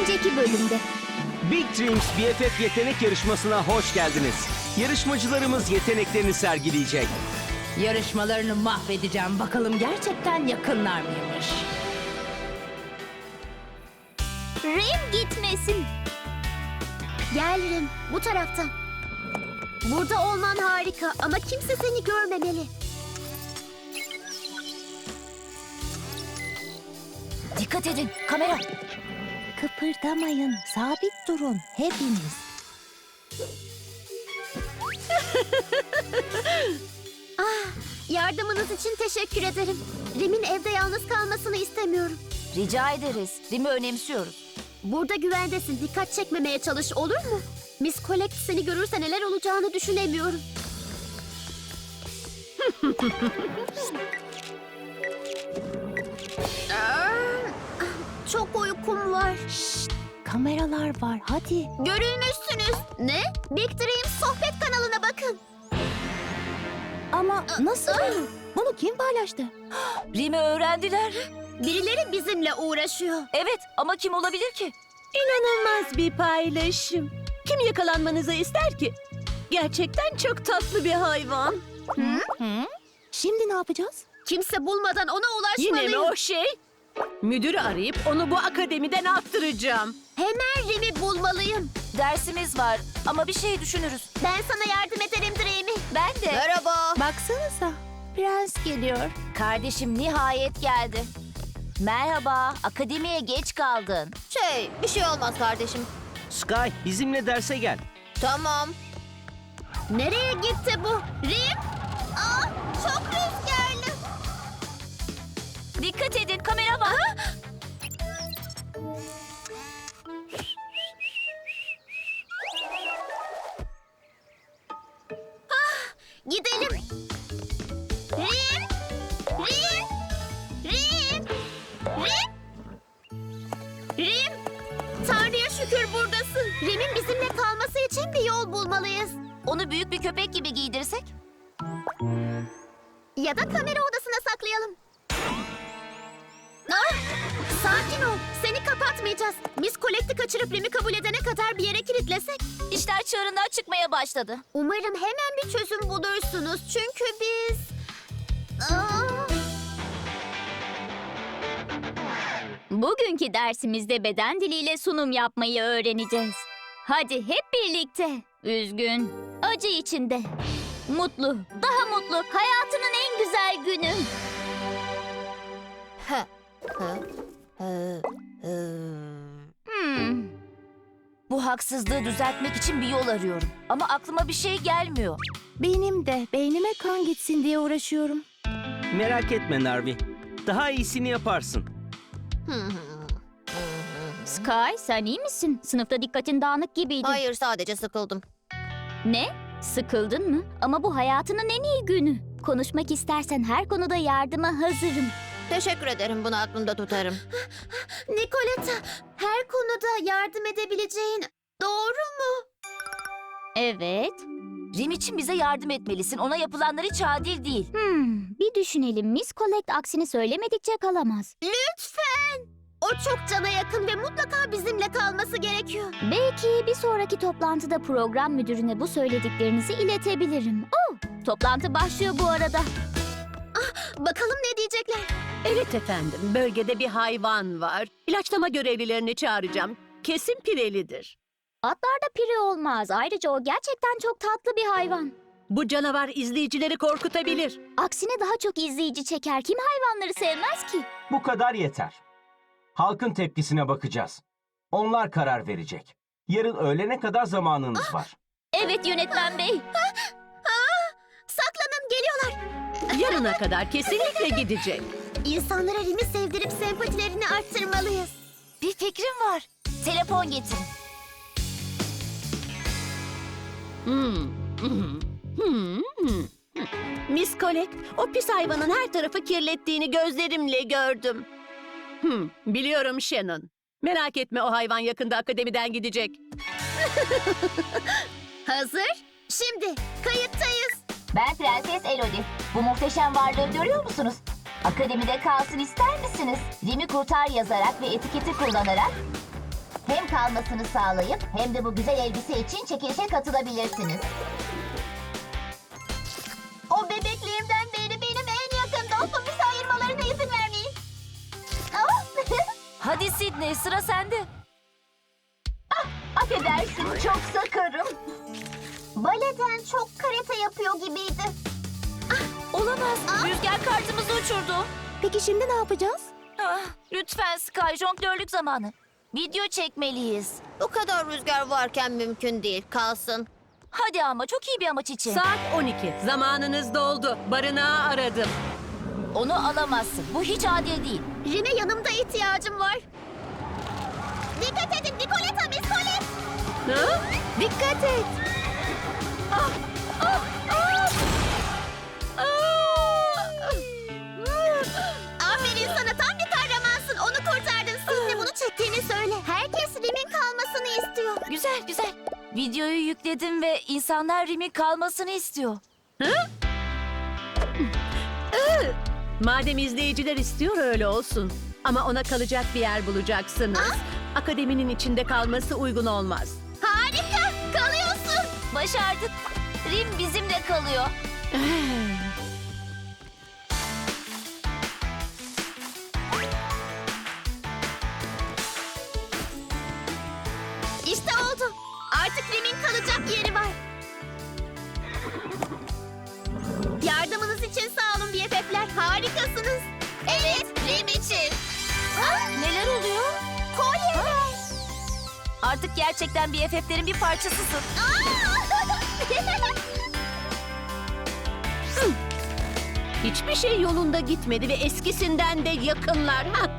Önceki bölümde Big Dreams BFF yetenek yarışmasına hoş geldiniz. Yarışmacılarımız yeteneklerini sergileyecek. Yarışmalarını mahvedeceğim. Bakalım gerçekten yakınlar mıymış? Rim gitmesin. Gel Rim, bu taraftan. Burada olman harika ama kimse seni görmemeli. Dikkat edin, kamera. Kıpırdamayın, sabit durun hepiniz. ah, yardımınız için teşekkür ederim. Rim'in evde yalnız kalmasını istemiyorum. Rica ederiz. Rimi önemsiyoruz. Burada güvendesin. Dikkat çekmemeye çalış olur mu? Miss Collect seni görürse neler olacağını düşünemiyorum. var. Kameralar var, hadi. Görülmüşsünüz. Ne? Big Dream sohbet kanalına bakın. Ama nasıl? Bunu kim paylaştı? Rimi öğrendiler. Birileri bizimle uğraşıyor. Evet ama kim olabilir ki? İnanılmaz bir paylaşım. Kim yakalanmanızı ister ki? Gerçekten çok tatlı bir hayvan. Şimdi ne yapacağız? Kimse bulmadan ona Yine ulaşmalıyım. mi o şey? Müdürü arayıp onu bu akademiden attıracağım. Hemen Rim'i bulmalıyım. Dersimiz var ama bir şey düşünürüz. Ben sana yardım ederim Dream'i. Ben de. Merhaba. Baksanıza. Prens geliyor. Kardeşim nihayet geldi. Merhaba, akademiye geç kaldın. Şey, bir şey olmaz kardeşim. Sky bizimle derse gel. Tamam. Nereye gitti bu? Rim? Aa, çok rüzgarlı. Dikkat edin, kamera var. Gidelim. Rim? Rim? Rim? Rim? Rim? Tanrı'ya şükür buradasın. Rim'in bizimle kalması için bir yol bulmalıyız. Onu büyük bir köpek gibi giydirsek? Ya da kamera odasına saklayalım. Seni kapatmayacağız. Miss Colette'i kaçırıp Rim'i kabul edene kadar bir yere kilitlesek. İşler çığırından çıkmaya başladı. Umarım hemen bir çözüm bulursunuz. Çünkü biz... Aa, Bugünkü dersimizde beden diliyle sunum yapmayı öğreneceğiz. Hadi hep birlikte. Üzgün, acı içinde. Mutlu, daha mutlu. Hayatının en güzel günü. Haksızlığı düzeltmek için bir yol arıyorum. Ama aklıma bir şey gelmiyor. Benim de beynime kan gitsin diye uğraşıyorum. Merak etme Narvi. Daha iyisini yaparsın. Sky, sen iyi misin? Sınıfta dikkatin dağınık gibiydi. Hayır sadece sıkıldım. Ne? Sıkıldın mı? Ama bu hayatının en iyi günü. Konuşmak istersen her konuda yardıma hazırım. Teşekkür ederim. Bunu aklımda tutarım. Nicoletta, her konuda yardım edebileceğin doğru mu? Evet. Rim için bize yardım etmelisin. Ona yapılanlar hiç adil değil. Hmm, bir düşünelim. Miss Collect aksini söylemedikçe kalamaz. Lütfen. O çok cana yakın ve mutlaka bizimle kalması gerekiyor. Belki bir sonraki toplantıda program müdürüne bu söylediklerinizi iletebilirim. Oh, toplantı başlıyor bu arada. Bakalım ne diyecekler. Evet efendim, bölgede bir hayvan var. İlaçlama görevlilerini çağıracağım. Kesin pirelidir. Atlarda piri olmaz. Ayrıca o gerçekten çok tatlı bir hayvan. Bu canavar izleyicileri korkutabilir. Aksine daha çok izleyici çeker. Kim hayvanları sevmez ki? Bu kadar yeter. Halkın tepkisine bakacağız. Onlar karar verecek. Yarın öğlene kadar zamanınız var. Evet yönetmen bey. Saklanın geliyorlar. Yarına kadar kesinlikle gidecek. İnsanlara Rim'i sevdirip sempatilerini arttırmalıyız. Bir fikrim var. Telefon getirin. Miss Colette, o pis hayvanın her tarafı kirlettiğini gözlerimle gördüm. Hmm, biliyorum Shannon. Merak etme o hayvan yakında akademiden gidecek. Hazır. Şimdi kayıttayız. Ben Prenses Elodie. Bu muhteşem varlığı görüyor musunuz? Akademide kalsın ister misiniz? Rimi kurtar yazarak ve etiketi kullanarak kalmasını sağlayıp hem de bu güzel elbise için çekilişe katılabilirsiniz. O bebekliğimden beri benim en yakın dostum bize ayırmalarına izin vermeyin. Hadi Sidney sıra sende. Ah, affedersin çok sakarım. Baleden çok karate yapıyor gibiydi. Ah, olamaz. Rüzgar kartımızı uçurdu. Peki şimdi ne yapacağız? Ah, lütfen Sky jonglörlük zamanı. Video çekmeliyiz. Bu kadar rüzgar varken mümkün değil. Kalsın. Hadi ama çok iyi bir amaç için. Saat 12. Zamanınız doldu. Barınağı aradım. Onu alamazsın. Bu hiç adil değil. Rime yanımda ihtiyacım var. Dikkat edin Nicoletta, Miss Colette. Ha? Dikkat et. Aferin Güzel güzel. Videoyu yükledim ve insanlar Rim'in kalmasını istiyor. Madem izleyiciler istiyor öyle olsun. Ama ona kalacak bir yer bulacaksınız. Akademinin içinde kalması uygun olmaz. Harika. Kalıyorsun. Başardık. Rim bizimle kalıyor. Artık kalacak yeri var. Yardımınız için sağ olun BFF'ler. Harikasınız. Evet, Rim için. Neler oluyor? Kolyeler. Artık gerçekten BFF'lerin bir parçasısın. Hiçbir şey yolunda gitmedi ve eskisinden de yakınlar. Ha?